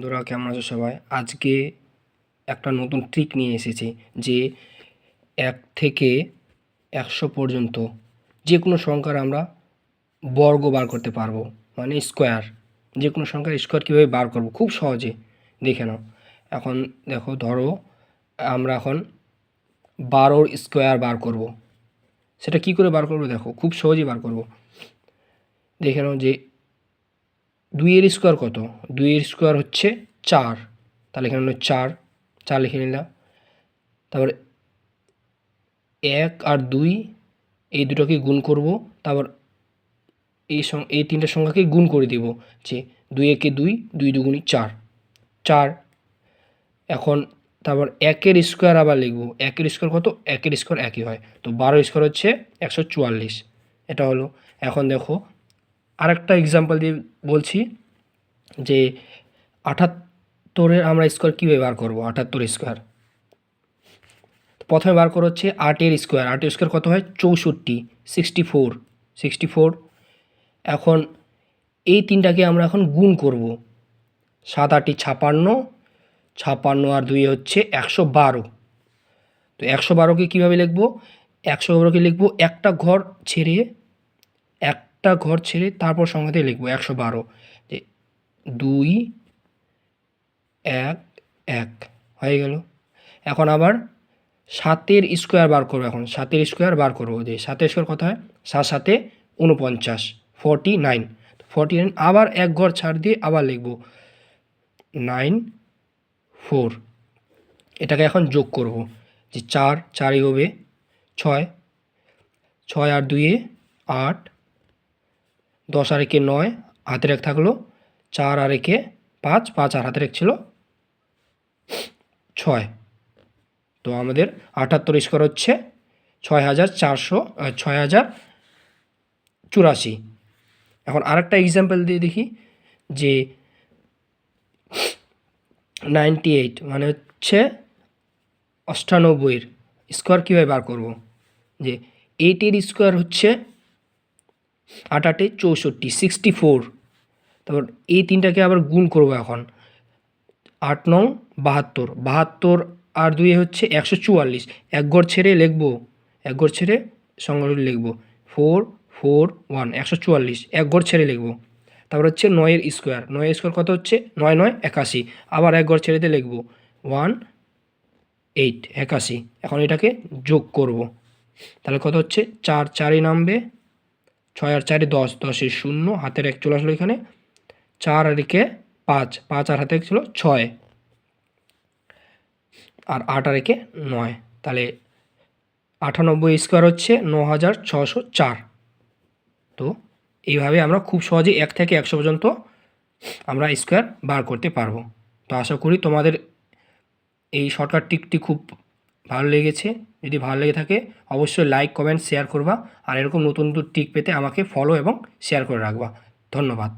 বন্ধুরা, কেমন আছো সবাই? আজকে একটা নতুন ট্রিক নিয়ে এসেছি যে এক থেকে একশো পর্যন্ত যে কোনো সংখ্যার আমরা বর্গ বার করতে পারব মানে স্কোয়ার যে কোনো সংখ্যার স্কোয়ার কীভাবে বার করব, খুব সহজে। দেখে নাও। এখন দেখো, ধরো আমরা এখন বারোর স্কোয়ার বার করব। সেটা কি করে বার করব? দেখো, খুব সহজেই বার করব। দেখে নাও যে দুইয়ের স্কোয়ার কত? দুইয়ের স্কোয়ার হচ্ছে চার। তাহলে এখানে চার। চার লিখে নিলাম। তারপর এক আর দুই, এই দুটোকে গুণ করব। তারপর এই এই তিনটা সংখ্যাকে গুণ করে দিব যে দুই একে দুই দুই দুগুণি চার। চার। এখন তারপর একের স্কোয়ার আবার লিখব। একের স্কোয়ার কত? একের স্কোয়ার একই হয়। তো বারো স্কোয়ার হচ্ছে একশো চুয়াল্লিশ। এটা হলো। এখন দেখো আরেকটা এক্সাম্পল দিয়ে বলছি যে আটাত্তরের আমরা স্কোয়ার কীভাবে বার করব? আটাত্তর স্কোয়ার প্রথমে বার করা হচ্ছে আটের স্কোয়ার আটের স্কোয়ার কত হয়? চৌষট্টি। সিক্সটি ফোর সিক্সটি ফোর এখন এই তিনটাকে আমরা এখন গুণ করব। সাত আটটি ছাপান্ন। ছাপান্ন আর দুই হচ্ছে একশো বারো। তো একশো বারোকে কীভাবে লিখব? একশো বারোকে লিখব একটা ঘর ছেড়ে একটা ঘর ছেড়ে তারপর সংখ্যাতে লিখব, একশো বারো। যে দুই, এক এক, হয়ে গেল। এখন আবার সাতের স্কোয়ার বার করব এখন। সাতের স্কোয়ার বার করব যে সাতের স্কোয়ার কত হয়? সাত সাতে উনপঞ্চাশ ফর্টি নাইন। ফর্টি নাইন, আবার এক ঘর ছাড় দিয়ে আবার লিখব, নাইন, ফোর। এটাকে এখন যোগ করব, যে চার, চারই হবে, ছয়। ছয় আর দুইয়ে আট দশ আর একে নয় হাতে এক থাকল। চার আর একে পাঁচ পাঁচ আর হাতের এক ছিল ছয়। তো আমাদের আটাত্তর স্কোয়ার হচ্ছে ছয় হাজার চারশো ছয় হাজার চুরাশি। এখন আরেকটা এক্সাম্পল দিয়ে দেখি যে নাইনটি এইট মানে হচ্ছে অষ্টানব্বইয়ের স্কোয়ার কীভাবে বার করব? যে এইটের স্কোয়ার হচ্ছে আট আটে চৌষট্টি সিক্সটি ফোর তারপর এই তিনটাকে আবার গুণ করব এখন। আট নং বাহাত্তর। বাহাত্তর আর দুই হচ্ছে একশো চুয়াল্লিশ। এক ঘর ছেড়ে লিখব। এক ঘর ছেড়ে সংখ্যাগুলি লিখব। ফোর ফোর ওয়ান একশো চুয়াল্লিশ। এক ঘর ছেড়ে লিখব। তারপর হচ্ছে নয়ের স্কোয়ার নয়ের স্কোয়ার কত হচ্ছে? নয় নয় একাশি। আবার এক ঘর ছেড়ে দিয়ে লিখব। ওয়ান এইট একাশি। এখন এটাকে যোগ করব। তাহলে কত হচ্ছে? চার, চারই নামবে। ছয় আর চারে দশ দশের শূন্য, হাতের এক চলে আসলো এখানে। চার আর একে পাঁচ পাঁচ আর হাতে এক ছিল ছয়। আর আট আর একে নয়। তাহলে আটানব্বই স্কোয়ার হচ্ছে ন হাজার ছশো চার। তো এইভাবে আমরা খুব সহজে এক থেকে একশো পর্যন্ত আমরা স্কোয়ার বার করতে পারব। তো আশা করি তোমাদের এই শর্টকাট টিকটি খুব ভালো লেগেছে, যদি ভালো লেগে থাকে অবশ্যই লাইক কমেন্ট শেয়ার করবা। আর এরকম নতুন নতুন টিক পেতে আমাকে ফলো এবং শেয়ার করে রাখবা। ধন্যবাদ।